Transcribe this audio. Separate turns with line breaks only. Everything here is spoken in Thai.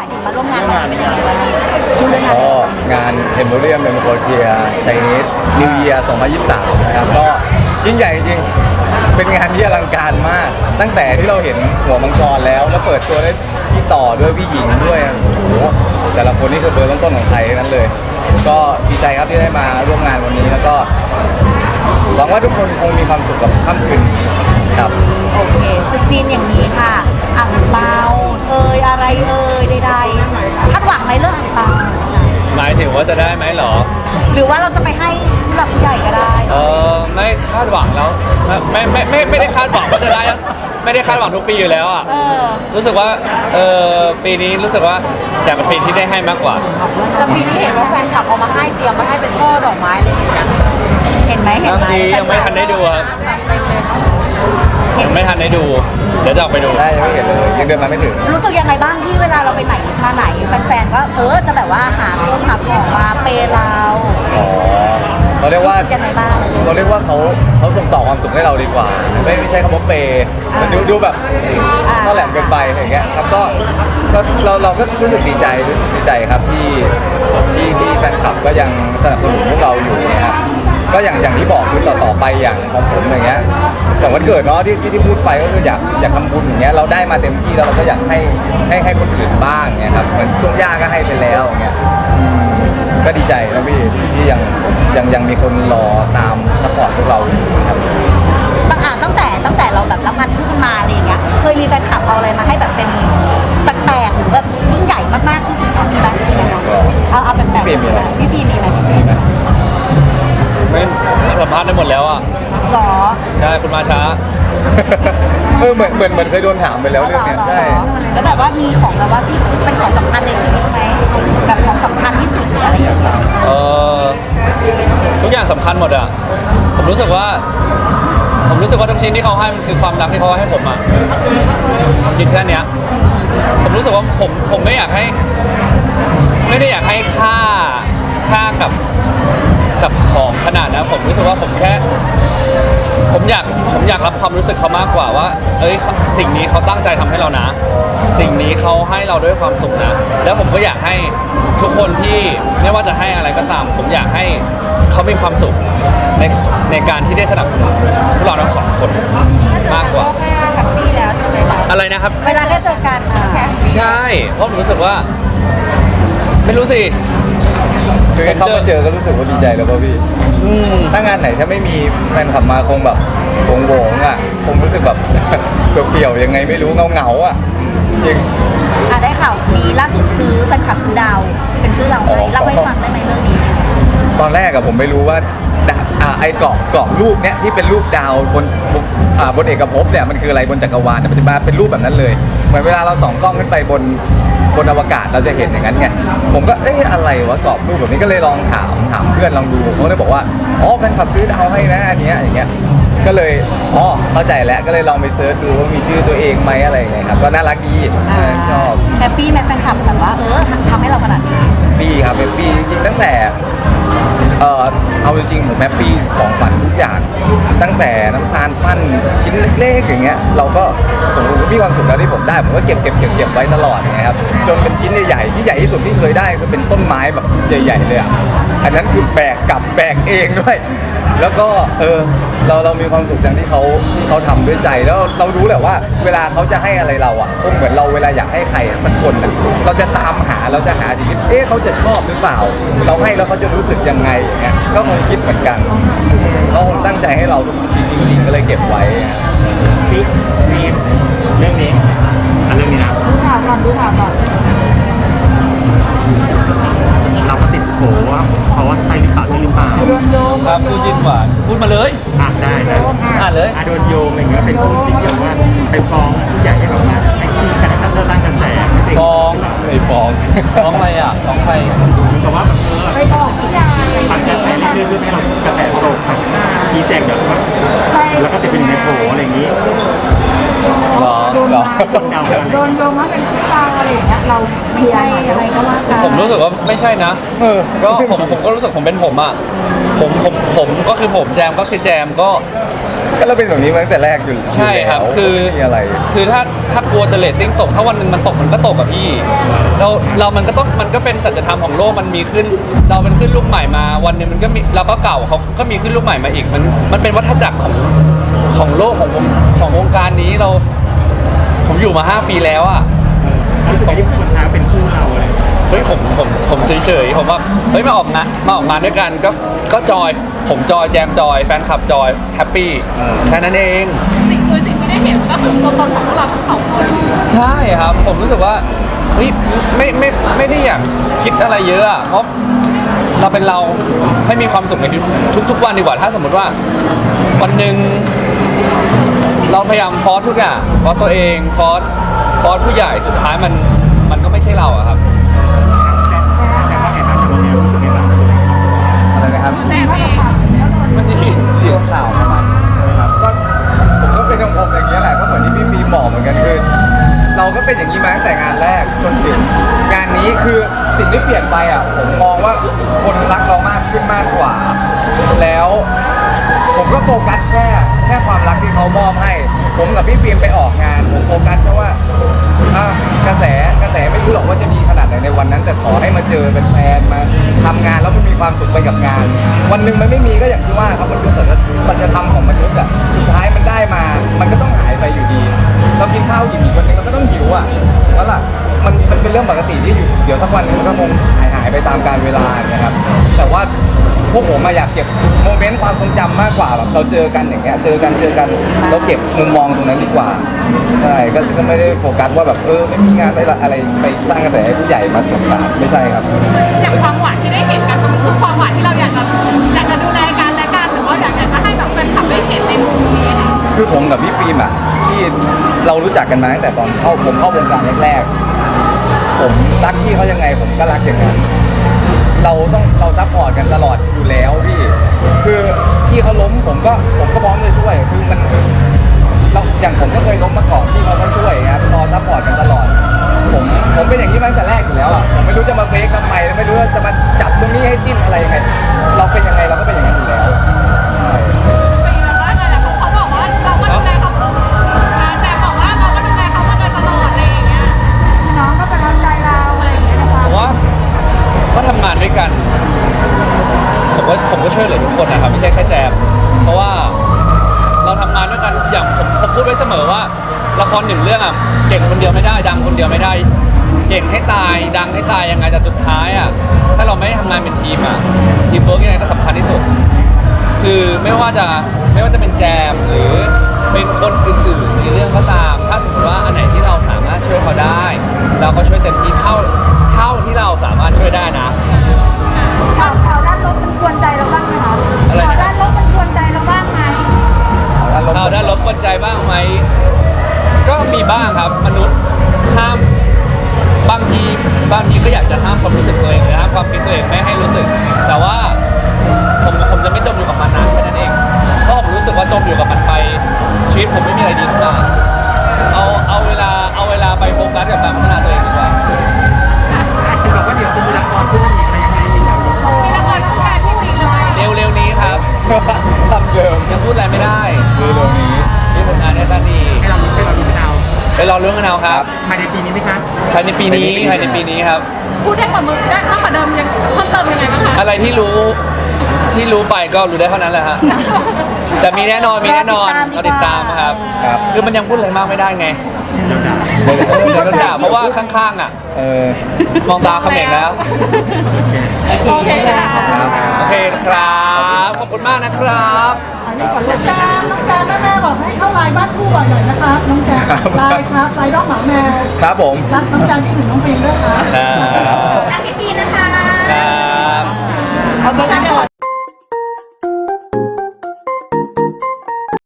มายถึงมาร่วมงานวันนี้เป็นยังไงบ้างชื่อเรื่องงาน
ก็งานเทมโ o เรียมเ m มโคเทียไชนีสนิวเยียร์2023 นะครับ ก็ยิ่งใหญ่จริงๆเป็นงานที่อลังการมาก ตั้งแต่ที่เราเห็นหัวมังกรแล้ว แล้วเปิดตัวด้วยพี่ต่อด้วยพี่หญิงด้วยโอ้โหแต่ละคนนี่คือเบอร์ต้นๆของไทยทั้งนั้นเลย ก็ดีใจครับที่ได้มาร่วมงานวันนี้แล้วก็หวังว่าทุกคนคงมีความสุขกับค่ำคืนนี้ ครับ
โอเคคือจีนอย่างนี้ค่ะอ่างเปาเอ่ยอะไรเอ่ยใดๆคาดหวังไหมเรื่องอ่างเปา
หมายถึงว่าจะได้ไหมเหรอ
หรือว่าเราจะไปให้ผู้หลักผู้ใหญ่ก็ได้
เออไม่คาดหวังแล้ว ไม่ไม่ไม่ไม่ได้คาดหวังว่าจะได้นะไม่ได้คาดหวังทุกปีอยู่แล้วอะ
เออ
รู้สึกว่าเออปีนี้รู้สึกว่าอยากเป็นปีที่ได้ให้มากกว่า
แต่ปีนี้เห็นว่าแฟนคลับเอามาให้เตรียมมาให้เป็นช่อดอกไม้เลยนะเห็นไหมเห็น
บาง
ไหม
ทียังไม่ทันได้ดูครับ
เห็น
ไม่ทันได้ดู เดี๋ยวจะออกไปดู
ได้ยังไม่เห็นเลยยังเดินมาไม่ถึง
รู้สึกยังไงบ้างที่เวลาเราไปไหนมาไหนแฟนๆก็เออจะแบบว่าหาของหาของมาเปย์เรา
อ๋อเขาเรียกว่า
รู้สึกยังไงบ้าง
เขาเรียกว่าเขาเขาส่งต่อความสุขให้เราดีกว่า ไม่ไม่ใช่คำว่าเปย์มันดูดูแบบ
อ่า
ก็แหลมเกินไปอย่างเงี้ยครับก็ก็เราเราก็รู้สึกดีใจดีใจครับที่ที่ที่แฟนคลับก็ยังสนับสนุนพวกเราอยู่นะครับ ก็อย่างอย่างที่บอกคือต่อต่อไปอย่างของผมอย่างเงี้ยจากวันเกิดเนาะที่ที่ที่พูดไปก็คืออยากอยากทำบุญอย่างเงี้ยเราได้มาเต็มที่แล้วเราก็อยากให้ให้ให้คนอื่นบ้างเงี้ยครับเหมือนช่วงย่าก็ให้ไปแล้วเงี้ยอืมก็ดีใจนะพี่ที่ยังยังยังมีคนรอตามสปอร์ตพวกเราอยู่ครับ
ตั้งอ่าตั้งแต่ตั้งแต่เราแบบรับงานขึ้นมาอะไรอย่างเงี้ย เคยมีแฟนคลับ หมดแล้
วอะ
หรอ
ใช่คุณมาช้า
เออเหมือนเหมือนเหมือนเคยโดนถามไปแล้วเรื่องเนี้ย
หรอ
ใช่
หรอแล้วแบบว่ามีของแบบว่าที่เป็นของสำคัญในชีวิตไหมแบบของสำคัญที่สุดหรืออะไรอย่างเงี้ย
เออทุกอย่างสำคัญหมดอะ ผมรู้สึกว่า ผมรู้สึกว่าทุกชิ้นที่เขาให้มันคือความรักที่เขาให้ผมอะผมคิดแค่เนี้ย ผมรู้สึกว่าผมผมไม่อยากให้ ไม่ได้อยากให้ค่าค่ากับ กับของขนาดนะผมรู้สึกว่าผมแค่ ผมอยากผมอยากรับความรู้สึกเขามากกว่าว่า เอ้ยสิ่งนี้เขาตั้งใจทำให้เรานะ สิ่งนี้เขาให้เราด้วยความสุขนะ แล้วผมก็อยากให้ทุกคนที่ไม่ว่าจะให้อะไรก็ตาม ผมอยากให้เขามีความสุขในในการที่ได้สนับสนุนพวกเราทั้งสองคนมากกว่า
แฮปปี้แล้วใช่ไหมคะ
อะไรนะครับ
เวลาแค่เจอกันอะ
ใช่เพราะผมรู้สึกว่า ไม่รู้สิ
คือเขามาเจอก็รู้สึกว่าดีใจแล้วป่ะพี่
อืม
ถ้างานไหนถ้าไม่มีแฟนขับมาคงแบบโงงๆอะคงรู้สึกแบบ เปลี่ยวๆยังไงไม่รู้เงาๆอะจริง
อะได้ข่าวมีล่าสุดซื้อแฟนคลับซื้อดาว เป็นชื่อเรา
อ๋
ไหม
อ
เล่าให้ฟังได้ไหมเรื่องนี้
ตอนแรกอะผมไม่รู้ว่าดาอ่าไอ้เกาะเกาะรูปเนี้ยที่เป็นรูปดาวบนบนอ่าบนเอกภพเนี่ยมันคืออะไรบนจักรวาลแต่ปัจจุบันเป็นรูปแบบนั้นเลย เหมือนเวลาเราส่องกล้องขึ้นไปบน บนอวกาศเราจะเห็นอย่างนั้นไงผมก็เอ๊ะอะไรวะกรอบรูปแบบนี้ก็เลยลองถามถามเพื่อนลองดูเขาเลยบอกว่าอ๋อแฟนคลับซื้อดาวให้นะอันเนี้ยอย่างเงี้ยก็เลยอ๋อเข้าใจแล้วก็เลยลองไปเซิร์ชดูว่ามีชื่อตัวเองไหมอะไรอย่างเงี้ยครับก็น่ารักดีเออชอบ
แฮปปี้ไหมแฟนคลับแบบว่าเออทำให้เราขนาดนี้
ปีครับเป็นปีจริงๆตั้งแต่ เออเอาจริงๆผมแฮปปี้ของขวัญทุกอย่าง ตั้งแต่น้ำตาลปั้นชิ้นเล็กๆอย่างเงี้ยเราก็ผมก็มีความสุขแล้วที่ผมได้ผมก็เก็บเก็บเก็บเก็บไว้ตลอดนะครับจนเป็นชิ้นใหญ่ๆที่ใหญ่ที่สุดที่เคยได้คือเป็นต้นไม้แบบใหญ่ ๆ เลยอะ อันนั้นคือแบกกลับแบกเองด้วย แล้วก็เออเราเรามีความสุขอย่างที่เขาที่เขาทำด้วยใจแล้วเรารู้แหละว่า เวลาเขาจะให้อะไรเราอะคงเหมือนเราเวลาอยากให้ใครสักคนอะเราจะตามหาเราจะหาสิ่งที่เอ๊ะเขาจะชอบหรือเปล่า เราให้แล้วเขาจะรู้สึกยังไงอย่างเงี้ยก็คงคิดเหมือนกันเขาคงตั้งใจให้เราทุกชิ้นจริง ๆ ก็เลยเก็บไว้
พี่มีเรื่องนี้อันเรื่องนี้นะ
ดูข่าวก่อนดูข่าวก่อน
เราก็ติด โผว่าเพราะว่าใช่หรือเปล่าใช่หรือเปล่า
โดนโยง
ครับพูดยินหวานพูดมาเลย
อ่านได้นะ
อ่านเลย
อะโดนโยงอะไรเงี้ยเป็นคู่จริงเกี่ยวว่าไปฟ้องผู้ใหญ่ให้แบบว่าไอ้ที่คณะกรรมการสร้างกระแสไม่จริง
ฟ้องไม่ฟ้องฟ้องอะไรอะฟ้องใคร
เหมือนกับว่าแบบเออ
ไปบอกพี่ดาอะไรอย่าง
ทำกระแส
เงี้ย
เรื่อยๆเพื่อให้เรากระแสตกชี้แจงแบบว่า
ใช่
แล้วก็ติดเป็นในโผอะไรอย่างนี้
เหรอ
เหรอ
คนเดากัน
โดนโยงว่าเป็นพี่ดาอะไรอย่างเงี้ยเราไม่ใช่อะไรก็ว่ากัน
ผมรู้สึกว่าไม่ใช่นะ
เออ
ก็ผมผมก็รู้สึกผมเป็นผมอะ ผมผมผมก็คือผมแจมก็คือแจมก็
ก็เราเป็นแบบนี้มาตั้งแต่แรกอยู่
ใช่ครับ
ยู่แล้ว
คือ
ไม่มีอะไร
คือถ้าถ้ากลัวจะเลตติ้งตก ถ้าวันหนึ่งมันตกมันก็ตกกับพี่ เราเรามันก็ต้องมันก็เป็นสัจธรรมของโลกมันมีขึ้น เราเป็นขึ้นลูกใหม่มา วันหนึ่งมันก็มีเราก็เก่าเขาก็มีขึ้นลูกใหม่มาอีกมันมันเป็นวัฏจักรของ ของโลกของวงของวงการนี้เรา ผมอยู่มา 5 ปีแล้วอะ
รู้สึกว่ายิ่งคนท้าเป็นคู่เราเลย
เฮ้ยผมผมผมเฉยๆผมว่าเฮ้ยมาออกงานมาออกงานด้วยกันก็ก็จอย ผมจอยแจมจอย แฟนคลับจอยแฮปปี้แค่นั้นเอง
สิ่งคือสิ่งที่ได้เห็นก็คือตัวตนของพวกเราทั้งสองคน
ใช่ครับ ผมรู้สึกว่าเฮ้ยไม่ไม่ไม่ได้อยากคิดอะไรเยอะอะเพราะเราเป็นเราให้มีความสุขในทุกทุกๆวันดีกว่าถ้าสมมติว่า วันหนึ่ง เราพยายามฟอสทุกอย่างฟอสตัวเองฟอสฟอสผู้ใหญ่สุดท้ายมันมันก็ไม่ใช่เราอะครับ
แต่ว่าไงบ้างครับเนี่ยรู้สึกไงบ้าง
อะไรนะครับ
แต่เอง
มันได้ยินเสี
เสี
ย
ย
ง
ข่าวประมาณนี้ใช่ไหมครับก็ผมก็เป็นของผมอย่างนี้ยแหละก็เหมือนที่พี่ฟีบอกเหมือนกันคือเราก็เป็นอย่างนี้มาตั้งแต่งานแรกจนถึงงานนี้คือสิ่งที่เปลี่ยนไปอะผมมองว่าคนรักเรามากขึ้นมากกว่า แล้ว ผมก็โฟกัสแค่แค่ควา มรักที่เขามอบให้ ผมกับพี่ฟิล์มไปออกงานผมโฟกัสแค่ว่าอะกระแสกระแสไม่รู้หรอกว่าจะดีขนาดไหนในวันนั้น แต่ขอให้มาเจอเป็นแฟนมาทำงานแล้วมันมีความสุขไปกับงาน วันหนึ่งมันไม่มีก็อย่างที่ว่าครับมันคือสัจสัจธรรมของมนุษย์อะสุดท้ายมันได้มา มันก็ต้องหายไปอยู่ดีเรากินข้าวอิ่มอีกวันหนึงเราก็ต้องหิวอะแล้วล่ะมันมันเป็นเรื่องปกติที่อยู่เดี๋ยวสักวันหนึงมันก็คงหายหายไปตามกาลเวลา พวกผมมาอยากเก็บโมเมนต์ความทรงจำมากกว่าแบบเราเจอกันอย่างเงี้ยเจอกันเจอกันเราเก็บมุมมองตรงนั้นดีกว่าใช่ก็ก็ไม่ได้โฟกัสว่าแบบเออไม่มีงานไปละอะไรไปสร้างกระแสให้ผู้ใหญ่มาสงสารไม่ใช่ครับ
อย่างความหวานที่ได้เห็นกันมันคือความหวานที่เราอยากจะอยากจะดูแลกันและกันหรือว่าอยากจะให้แบบแฟนคลับได้เห็นในมุมนี้อะไรอย่างเงี้ย
คือผมกับพี่ฟิล์มอะที่เรารู้จักกันมาตั้งแต่ตอนเข้าผมเข้าวงการแรกๆผมรักพี่เขายังไงผมก็รักอย่างนั้น เราต้องเราซัพพอร์ตกันตลอดอยู่แล้วพี่ คือพี่เขาล้มผมก็ผมก็พร้อมจะช่วย คือมันเราอย่างผมก็เคยล้มมาก่อนพี่เขาก็ช่วยครับรอซัพพอร์ตกันตลอด ผมผมเป็นอย่างนี้มาตั้งแต่แรกอยู่แล้วอะผมไม่รู้จะมาเฟกทำไมไม่รู้ว่าจะมาจับตรงนี้ให้จิ้นอะไรยังไง
ม
พูดไว้เสมอว่าละครหนึ่งเรื่องอะเก่งคนเดียวไม่ได้ ดังคนเดียวไม่ได้ เก่งให้ตายดังให้ตายยังไงแต่สุดท้ายอะถ้าเราไม่ทำงานเป็นทีมอะทีมเวิร์กยังไงก็สำคัญที่สุด คือไม่ว่าจะไม่ว่าจะเป็นแจมหรือเป็นคนอื่นๆในเรื่องก็ตาม ถ้าสมมติว่าอันไหนที่เราสามารถช่วยเขาได้ เราก็ช่วยเต็มที่เท่าเท่าที่เราสามารถช่วยได้นะ
ข่าวข่าวด้านลบมันกวนใจเราบ้างไหมคะ
อะไรนะ
ข่าวด้านลบมันกวน
ข่าวด้านลบกวนใจบ้างไหม ก็มีบ้างครับมนุษย์ห้ามบางทีบางทีก็อยากจะห้ามความรู้สึกตัวเองหรือห้ามความคิดตัวเองไม่ให้รู้สึก แต่ว่าผมผมจะไม่จมอยู่กับมันนานแค่นั้นเองเพราะผมรู้สึกว่าจมอยู่กับมันไปชีวิตผมไม่มีอะไรดีขึ้นมาเอาเอาเวลาเอาเวลาไปโฟกัสกับการพัฒ
ไป
รอ
เรื่อง
กันเอาครับ
ภายในปีนี้ไหมคะ
ภายในปีนี้ภายในปีนี้ครับ
พูดได้กว่ามือได้มากกว่าเดิมยังเพิ่มเติมยังไงบ้างคะ
อะไรที่รู้ที่รู้ไปก็รู้ได้เท่านั้นแหละฮะแต่มีแน่นอนมีแน่นอน
ร
ก็
อติ
ติด
ด
ตา
ตามม
ครับ
ครับ
คือมันยังพูดอะไรมากไม่ได้ไง
เด
นด่า
เพราะว่าข้างๆอะ
เออ
มองตาเขม่งแล้ว
โอเคค่ะ
โอเคครับ ขอบคุณมากนะครับ อั
นนี้ขอลูกจ้าน้องจ้าแม่แม่บอกให้เข้าลายบ้านคู่บ่อยหน่อยนะคะน้องจ้าไลน์ครับลายด้องหมาแมว
ครับผม
รักน้องจ้าที่ถึงน้องเพลงด้วยค่ะครับ รักพี่ปีนะ
คะ ครับ
เอาตัวกันก่อ